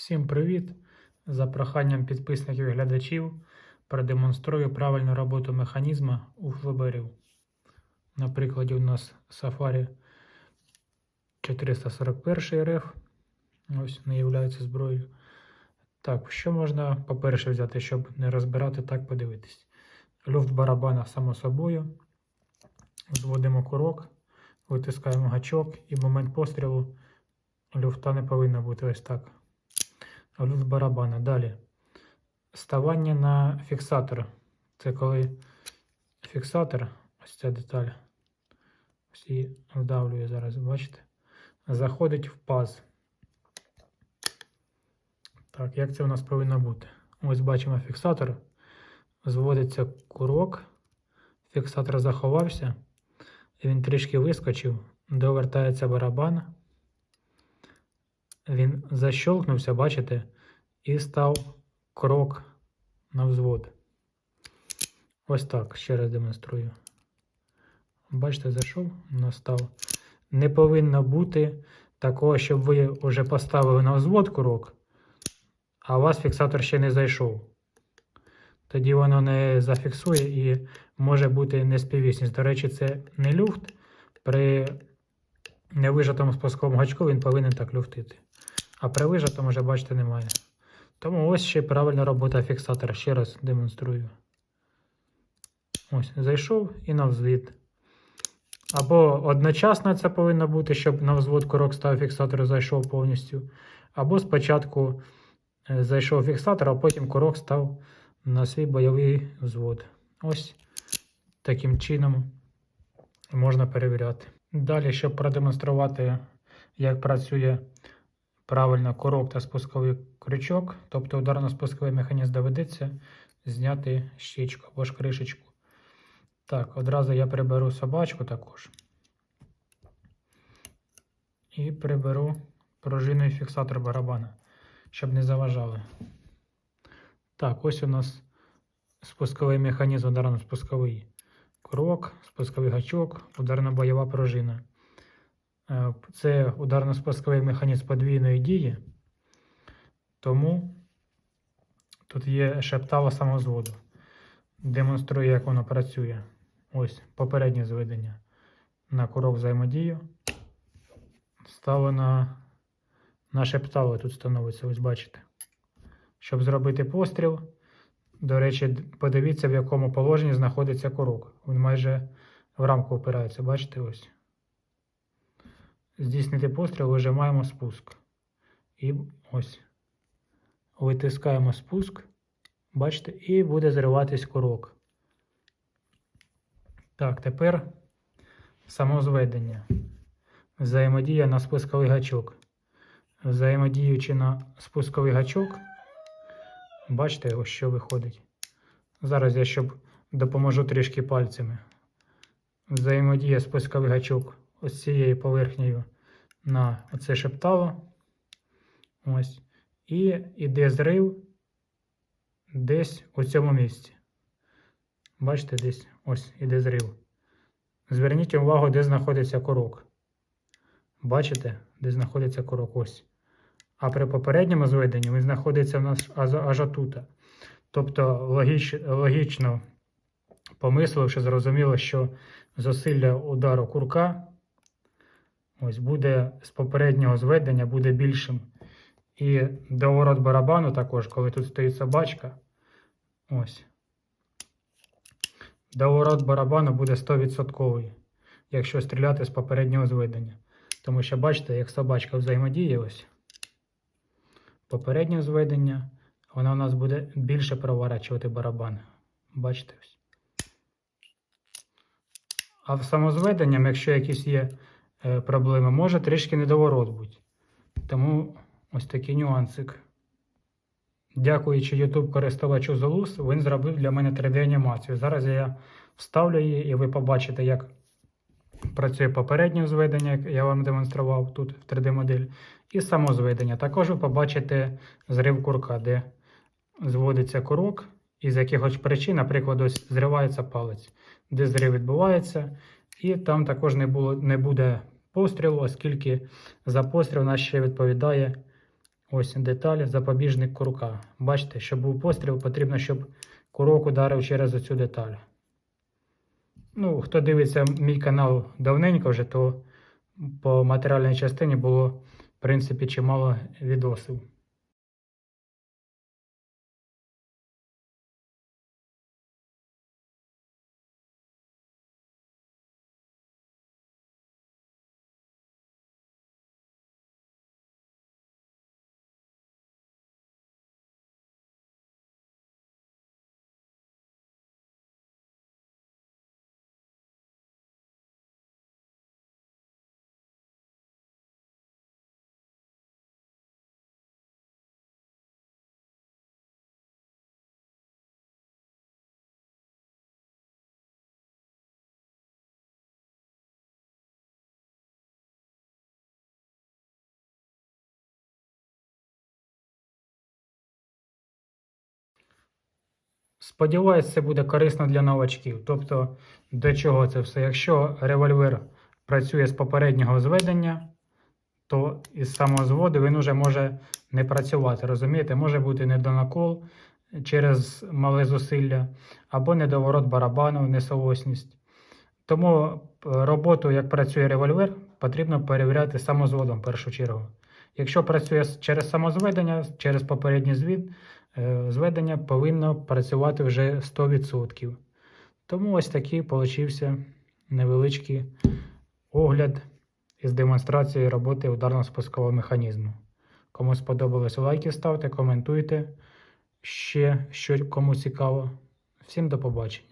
Всім привіт! За проханням підписників і глядачів продемонструю правильну роботу механізму у флеберів. На прикладі у нас Safari 441 РФ. Ось не є зброєю. Так, що можна, по-перше, взяти, щоб не розбирати, так подивитись. Люфт барабана само собою. Зводимо курок, витискаємо гачок і в момент пострілу люфта не повинно бути ось так. Люфт барабана. Далі. Ставання на фіксатор. Це коли фіксатор, ось ця деталь, ось її вдавлює зараз, бачите? Заходить в паз. Так, як це у нас повинно бути? Ось бачимо фіксатор. Зводиться курок, фіксатор заховався, він трішки вискочив, довертається барабан. Він защолкнувся, бачите, і став крок на взвод. Ось так, ще раз демонструю. Бачите, зайшов, настав. Не повинно бути такого, щоб ви вже поставили на взвод крок, а у вас фіксатор ще не зайшов. Тоді воно не зафіксує і може бути неспіввісність. До речі, це не люфт. При невижатому спусковому гачку він повинен так люфтити. А при вижатому вже, бачите, немає. Тому ось ще правильна робота фіксатора. Ще раз демонструю. Ось, зайшов і на взвід. Або одночасно це повинно бути, щоб на взвод курок став фіксатор зайшов повністю. Або спочатку е, зайшов фіксатор, а потім курок став на свій бойовий взвод. Ось таким чином можна перевіряти. Далі, щоб продемонструвати, як працює правильно курок та спусковий крючок, тобто ударно-спусковий механізм доведеться зняти щічку або ж кришечку. Так, одразу я приберу собачку також. І приберу пружину фіксатор барабана, щоб не заважали. Так, ось у нас спусковий механізм ударно-спусковий крок, спусковий гачок, ударно-бойова пружина. Е, Це ударно-спусковий механізм подвійної дії, тому тут є шептало самозводу. Демонструю, як воно працює. Ось попереднє зведення на курок взаємодію. Ставлено на шептало тут становиться, ось бачите. Щоб зробити постріл, до речі, подивіться, в якому положенні знаходиться курок. Він майже в рамку опирається, бачите ось. Здійснити постріл, вижимаємо спуск. І ось. Витискаємо спуск. Бачите, і буде зриватись курок. Так, тепер самозведення. Взаємодія на спусковий гачок. Взаємодіючи на спусковий гачок, бачите, ось що виходить. Зараз я щоб допоможу трішки пальцями. Взаємодія спусковий гачок ось цією поверхнею на оце шептало. Ось. І іде зрив десь у цьому місці. Бачите, десь ось іде зрив. Зверніть увагу, де знаходиться корок. Бачите, де знаходиться корок ось. А при попередньому зведенні він знаходиться в нас аж, отут. Тобто логіч, логічно помисливши, зрозуміло, що зусилля удару курка ось буде з попереднього зведення буде більшим. І доворот барабану також, коли тут стоїть собачка. Ось. Доворот барабану буде 100%, якщо стріляти з попереднього зведення. Тому що бачите, як собачка взаємодіє ось. Попереднє зведення, вона у нас буде більше проворачувати барабан. Бачите ось. А в самозведенням, якщо якісь є е, проблеми, може трішки недоворот бути. Тому ось такий нюансик. Дякуючи YouTube користувачу Zolus, він зробив для мене 3D-анімацію. Зараз я вставлю її і ви побачите, як працює попереднє зведення, як я вам демонстрував тут в 3D-модель, і самозведення. Також ви побачите зрив курка, де зводиться курок, і з якихось причин, наприклад, ось зривається палець, де зрив відбувається, і там також не, було, не буде пострілу, оскільки за постріл нас ще відповідає Ось деталь, запобіжник курка. Бачите, щоб був постріл, потрібно, щоб курок ударив через оцю деталь. Ну, хто дивиться мій канал давненько вже, то по матеріальній частині було, в принципі, чимало відосів. Сподіваюсь, це буде корисно для новачків. Тобто, до чого це все? Якщо револьвер працює з попереднього зведення, то із самого зводу він уже може не працювати. Розумієте, може бути недонакол через мале зусилля, або недоворот барабану, несоосність. Тому е, роботу, як працює револьвер, потрібно перевіряти самозводом в першу чергу. Якщо працює через самозведення, через попередній звід, е, зведення повинно працювати вже 100%. Тому ось такий получився невеличкий огляд із демонстрацією роботи ударно-спускового механізму. Кому сподобалось, лайки ставте, коментуйте ще, що кому цікаво. Всім до побачення.